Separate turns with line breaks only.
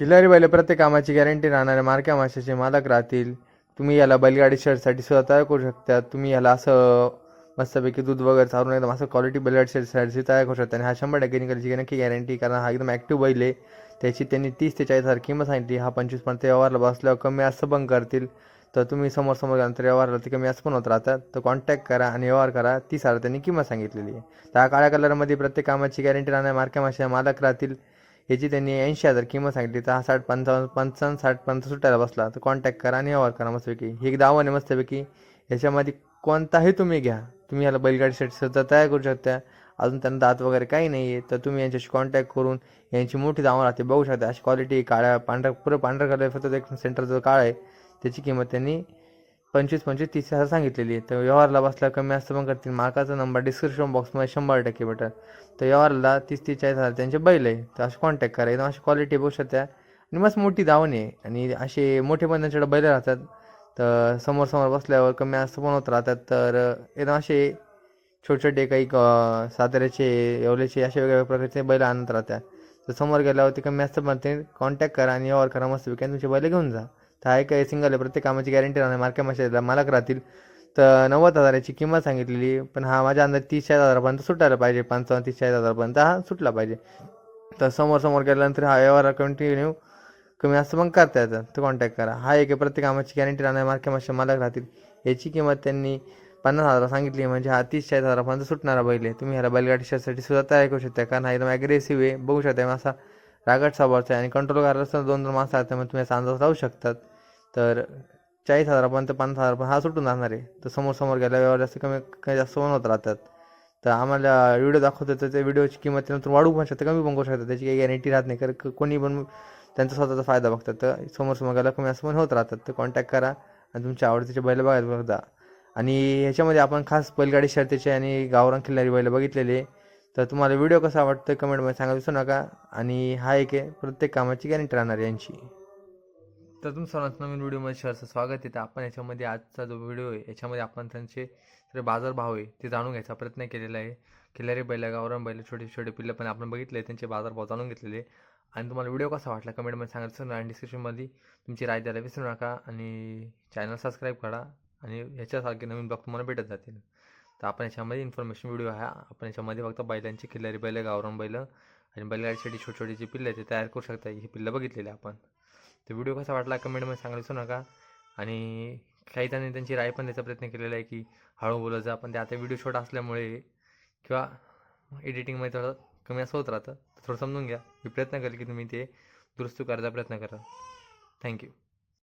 खिल्लारी बैल प्रत्येक कामाची गॅरंटी राहणाऱ्या मार्क्या माशाचे मालक राहतील. तुम्ही याला बैलगाडी शर्टसाठी सुद्धा तयार करू शकता. तुम्ही याला असं मस्तपैकी दूध वगैरे चालून एकदम असं क्वालिटी बैलगाडी शर्टसाठी तयार करू शकता. आणि हा शंभर टक्के निघाल्याची नक्की गॅरंटी कारण हा एकदम ॲक्टिव्ह बैल आहे. त्याची त्यांनी तीस ते चाळीस हजार किंमत सांगितली. हा पंचवीसपर्यंत व्यवहारला बसल्यावर कमी असं बंद करतील. तर तुम्ही समोर समोर गेल्यानंतर व्यवहारला ते कमी असं पण होत राहतात. तर कॉन्टॅक्ट करा आणि व्यवहार करा. तीस हजार त्यांनी किंमत सांगितलेली आहे. त्या काळ्या कलरमध्ये प्रत्येक कामाची गॅरंटी राहणार मार्क्या माशा मालक राहतील. याची त्यांनी ऐंशी हजार किंमत सांगितली. तर हा साठ पंचावन्न पंचावन्न साठपर्यंत सुटायला बसला. तर कॉन्टॅक्ट करा आणि व्यवहार करा मस्तपैकी. ही एक आहे मस्तपैकी. याच्यामध्ये कोणताही तुम्ही घ्या. तुम्ही याला बैलगाडीसाठी सुद्धा तयार करू शकता. अजून त्यांना दात वगैरे काही नाही आहे तर तुम्ही यांच्याशी कॉन्टॅक्ट करून यांची मोठी दावा राहते. बघू शकता अशी क्वालिटी काळ्या पांढऱ्या पुरं पांढऱ्या कलर फक्त एक सेंटरचा काळ आहे. त्याची किंमत त्यांनी पंचवीस पंचवीस तीस हजार सांगितलेली आहे. तर व्यवहारला बसला कमी असतं पण करतील. मार्काचा नंबर डिस्क्रिप्शन बॉक्समध्ये शंभर टक्के भेटेल. तर व्यवहारला तीस तीस चाळीस हजार त्यांचे बैल आहे. तर असे कॉन्टॅक्ट करा. एकदम अशी क्वालिटी बघू शकता आणि मस्त मोठी धावणी आहे. आणि असे मोठे पण त्यांच्याकडे बैल राहतात. तर समोर समोर बसल्यावर कमी असतं पण होत राहतात. तर एकदम असे छोटे छोटे काही क- साताऱ्याचे येवल्याचे असे वेगवेगळ्या प्रकारचे बैल आणत राहतात. तर समोर गेल्यावरती कमी असतं पण ते कॉन्टॅक्ट करा आणि व्यवहार करा. मस्त आणि तुमचे बैल घेऊन जा. तर आहे काय सिंगल आहे. प्रत्येक कामाची गॅरंटी राहणार. मार्के माशाला मालक राहतील. तर नव्वद हजाराची किंमत सांगितलेली. पण हा माझ्या अंदाज तीस चाळीस हजारापर्यंत सुटायला पाहिजे. पंचावन्न तीस चाळीस हजारपर्यंत हा सुटला पाहिजे. तर समोर समोर गेल्यानंतर हा व्यवहार कंटिन्यू कमी असं मग करता येतं. तर कॉन्टॅक्ट करा. हा एक आहे. प्रत्येक कामाची गॅरंटी राहणार. मार्के माशा मालक राहतील. याची किंमत त्यांनी पन्नास हजार सांगितली. म्हणजे हा तीस चाळीस हजारापर्यंत सुटणारा बैल आहे. तुम्ही ह्याला बैलगाडी शर्टसाठी सुद्धा तयार करू शकता. कारण हा एकदम ॲग्रेसिव्ह आहे. बघू शकता. असा रागट स्वभावचा आहे. आणि कंट्रोल करायला सुद्धा दोन दोन माणसं आहेत. मग तुम्ही असा अंदाज लावू शकतात. तर चाळीस हजारापर्यंत पन्नास हजारापर्यंत हा सुटून जाणार आहे. तर समोर समोर गेल्यावर जास्त कमी कमी जास्त पण होत राहतात. तर आम्हाला व्हिडिओ दाखवतो तर त्या व्हिडिओची किंमत त्यानंतर वाढू पण शकते कमी पण करू शकतात. त्याची काही गॅरंटी राहत नाही. कारण कोणी पण त्यांचा स्वतःचा फायदा बघतात. तर समोर समोर गेला कमी असं पण होत राहतात. तर कॉन्टॅक्ट करा आणि तुमच्या आवडतीचे बैल बघायला बघा आणि ह्याच्यामध्ये आपण खास बैलगाडी शर्तीचे आणि गावरान खिल्लारी बैल बघितलेले. तर तुम्हाला व्हिडिओ कसा वाटतं कमेंटमध्ये सांगा विसरू नका. आणि हा एक आहे प्रत्येक कामाची गॅरंटी राहणार आहे यांची. तर तुम सर्वांचं नवीन व्हिडिओमध्ये शहरचं स्वागत आहे. तर आपण याच्यामध्ये आजचा जो व्हिडिओ आहे याच्यामध्ये आपण त्यांचे जे बाजारभाव आहे ते जाणून घ्यायचा प्रयत्न केलेला आहे. खिल्लारी बैला गावरान बैल छोटे छोटे पिल्लं पण आपण बघितले त्यांचे बाजारभाव जाणून घेतलेले आणि तुम्हाला व्हिडिओ कसा वाटला कमेंटमध्ये सांगायचं विसरू आणि डिस्क्रिप्शनमध्ये तुमची राय द्यायला विसरू नका. आणि चॅनल सबस्क्राईब करा आणि ह्याच्यासारखे नवीन ब्लॉग तुम्हाला भेटत जातील. तर आपण याच्यामध्ये इन्फॉर्मेशन व्हिडिओ आहे आपण याच्यामध्ये फक्त बैलांची खिल्लारी बैल गावरान बैल आणि बैलगाडीसाठी छोटी छोटी जी पिल्लं आहेत ते तयार करू शकता. ही पिल्लं बघितलेली आपण. तर व्हिडिओ कसा वाटला कमेंटमध्ये सांगायला विसरू नका. आणि काही जणांनी त्यांची राय पण द्यायचा प्रयत्न केलेला आहे की हळू बोलत जा. पण ते आता व्हिडिओ शॉर्ट असल्यामुळे किंवा एडिटिंगमध्ये थोडं कमी असं होत राहतं. तर थोडं समजून घ्या. मी प्रयत्न करेल की तुम्ही ते दुरुस्त करायचा प्रयत्न करा. थँक्यू